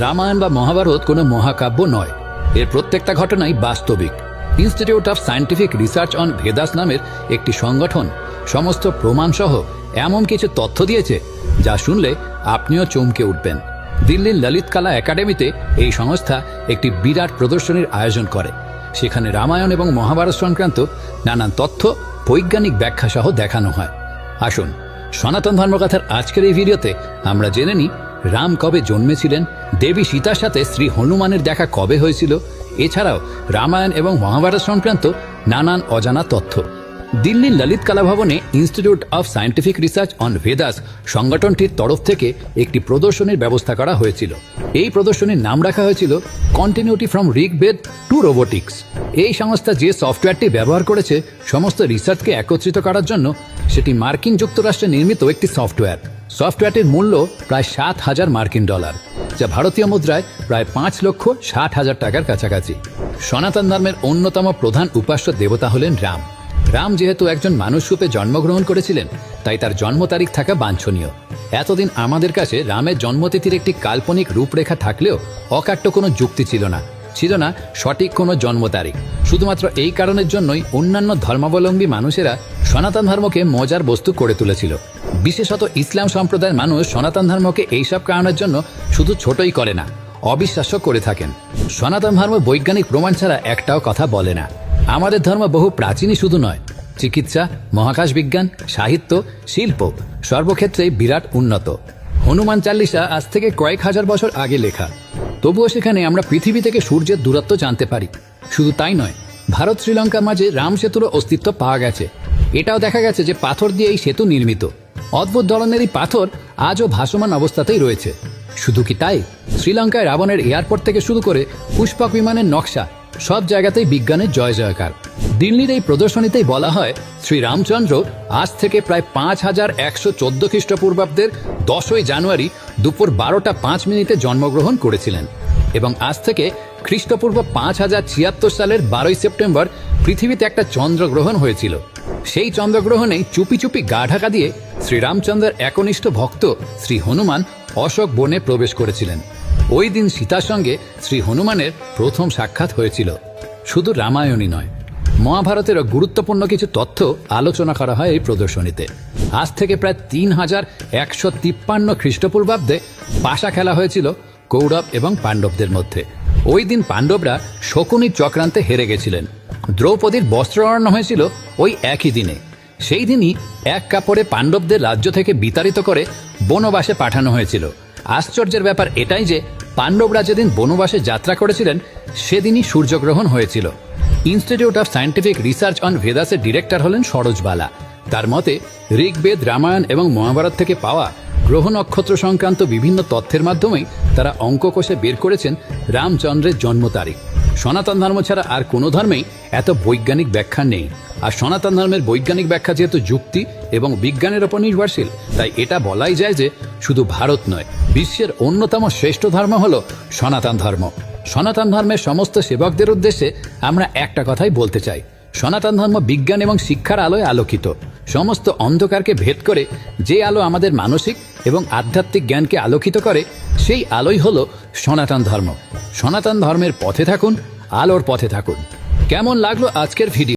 রামায়ণ বা মহাভারত কোনো মহাকাব্য নয়। এর প্রত্যেকটা ঘটনাই বাস্তবিক। Institute of scientific research on Vedas নামের একটি সংগঠন সমস্ত প্রমাণসহ এমন কিছু তথ্য দিয়েছে যা শুনলে আপনিও চমকে উঠবেন। দিল্লির ললিত কলা একাডেমিতে এই সংস্থা একটি বিরাট প্রদর্শনীর আয়োজন করে। সেখানে রামায়ণ এবং মহাভারত সংক্রান্ত নানান তথ্য, বৈজ্ঞানিক ব্যাখ্যা সহ দেখানো হয়। আসুন, সনাতন ধর্মকথার আজকের এই ভিডিওতে আমরা জেনে নিই রাম কবে জন্মেছিলেন? দেবী সীতার সাথে শ্রী হনুমানের দেখা কবে হয়েছিল? এছাড়াও রামায়ণ এবং মহাভারত সংক্রান্ত নানান অজানা তথ্য। দিল্লির ললিত কলা ভবনে institute of scientific research on Vedas সংগঠনটির তরফ থেকে একটি প্রদর্শনীর ব্যবস্থা করা হয়েছিল। এই প্রদর্শনীর নাম রাখা হয়েছিল continuity from Rigveda to robotics এই সংস্থা যে সফটওয়্যারটি ব্যবহার করেছে, সমস্ত রিসার্চকে একত্রিত করার জন্য সেটি মার্কিন যুক্তরাষ্ট্রে নির্মিত একটি সফটওয়্যার। সফটওয়্যারটির মূল্য প্রায় সাত হাজার মার্কিন ডলার, যা ভারতীয় মুদ্রায় প্রায় পাঁচ লক্ষ ষাট হাজার টাকার কাছাকাছি। সনাতন ধর্মের অন্যতম প্রধান উপাস্য দেবতা হলেন রাম। রাম যেহেতু একজন মানুষ রূপে জন্মগ্রহণ করেছিলেন, তাই তার জন্ম তারিখ থাকা বাঞ্ছনীয়। এতদিন আমাদের কাছে রামের জন্মতিথির একটি কাল্পনিক রূপরেখা থাকলেও অকাট্য কোনো যুক্তি ছিল না। ছিল না সঠিক কোনো জন্ম তারিখ। শুধুমাত্র এই কারণের জন্যই অন্যান্য ধর্মাবলম্বী মানুষেরা সনাতন ধর্মকে মজার বস্তু করে তুলেছিল। বিশেষত ইসলাম সম্প্রদায়ের মানুষ সনাতন ধর্মকে এইসব কারণের জন্য শুধু ছোটই করে না, অবিশ্বাস্য করে থাকেন। সনাতন ধর্ম বৈজ্ঞানিক প্রমাণ ছাড়া একটাও কথা বলে না। আমাদের ধর্ম বহু প্রাচীনই শুধু নয়, চিকিৎসা, মহাকাশ বিজ্ঞান, সাহিত্য, শিল্প, সর্বক্ষেত্রেই বিরাট উন্নত। হনুমান চাল্লিশা আজ থেকে কয়েক হাজার বছর আগে লেখা। তবুও সেখানে আমরা পৃথিবী থেকে সূর্যের দূরত্ব জানতে পারি। শুধু তাই নয়, ভারত শ্রীলঙ্কার মাঝে রাম সেতুরও অস্তিত্ব পাওয়া গেছে। এটাও দেখা গেছে যে পাথর দিয়ে এই সেতু নির্মিত। অদ্ভুত ধরনের এই পাথর আজও ভাসমান অবস্থাতেই রয়েছে। শুধু কি তাই? শ্রীলঙ্কায় রাবণের এয়ারপোর্ট থেকে শুরু করে পুষ্পক বিমানের নকশা, সব জায়গাতেই বিজ্ঞানের জয় জয়কার। দিল্লির এই প্রদর্শনীতেই বলা হয় শ্রী রামচন্দ্র আজ থেকে প্রায় পাঁচ হাজার একশো চোদ্দ খ্রিস্টপূর্বাব্দের দশই জানুয়ারি দুপুর বারোটা পাঁচ মিনিটে জন্মগ্রহণ করেছিলেন। এবং আজ থেকে খ্রিস্টপূর্ব পাঁচ হাজার ছিয়াত্তর সালের বারোই সেপ্টেম্বর পৃথিবীতে একটা চন্দ্রগ্রহণ হয়েছিল। সেই চন্দ্রগ্রহণেই চুপি চুপি গা ঢাকা দিয়ে শ্রীরামচন্দ্রের একনিষ্ঠ ভক্ত শ্রী হনুমান অশোক বনে প্রবেশ করেছিলেন। ওই দিন সীতার সঙ্গে শ্রী হনুমানের প্রথম সাক্ষাৎ হয়েছিল। শুধু রামায়ণই নয়, মহাভারতেরও গুরুত্বপূর্ণ কিছু তথ্য আলোচনা করা হয় এই প্রদর্শনীতে। আজ থেকে প্রায় তিন হাজার একশো তিপ্পান্ন খ্রিস্টপূর্বাব্দে পাশা খেলা হয়েছিল কৌরব এবং পাণ্ডবদের মধ্যে। ওই দিন পাণ্ডবরা শকুনির চক্রান্তে হেরে গেছিলেন। দ্রৌপদীর বস্ত্রহরণ হয়েছিল ওই একই দিনে। সেই দিনই এক কাপড়ে পাণ্ডবদের রাজ্য থেকে বিতাড়িত করে বনবাসে পাঠানো হয়েছিল। আশ্চর্যের ব্যাপার এটাই যে পাণ্ডবরা যেদিন বনবাসে যাত্রা করেছিলেন, সেদিনই সূর্যগ্রহণ হয়েছিল। Institute of scientific research on ভেদাসের director হলেন সরোজবালা। তার মতে, ঋগ্বেদ, রামায়ণ এবং মহাভারত থেকে পাওয়া গ্রহ নক্ষত্র সংক্রান্ত বিভিন্ন তথ্যের মাধ্যমেই তারা অঙ্ক কষে বের করেছেন রামচন্দ্রের জন্ম তারিখ। সনাতন ধর্ম ছাড়া আর কোনো ধর্মেই এত বৈজ্ঞানিক ব্যাখ্যা নেই। আর সনাতন ধর্মের বৈজ্ঞানিক ব্যাখ্যা যেহেতু যুক্তি এবং বিজ্ঞানের ওপর নির্ভরশীল, তাই এটা বলাই যায় যে শুধু ভারত নয়, বিশ্বের অন্যতম শ্রেষ্ঠ ধর্ম হল সনাতন ধর্ম। সনাতন ধর্মের সমস্ত সেবকদের উদ্দেশ্যে আমরা একটা কথাই বলতে চাই। সনাতন ধর্ম বিজ্ঞান এবং শিক্ষার আলোয় আলোকিত। সমস্ত অন্ধকারকে ভেদ করে যে আলো আমাদের মানসিক এবং আধ্যাত্মিক জ্ঞানকে আলোকিত করে, সেই আলোই হল সনাতন ধর্ম। সনাতন ধর্মের পথে থাকুন, আলোর পথে থাকুন। কেমন লাগল আজকের ভিডিও?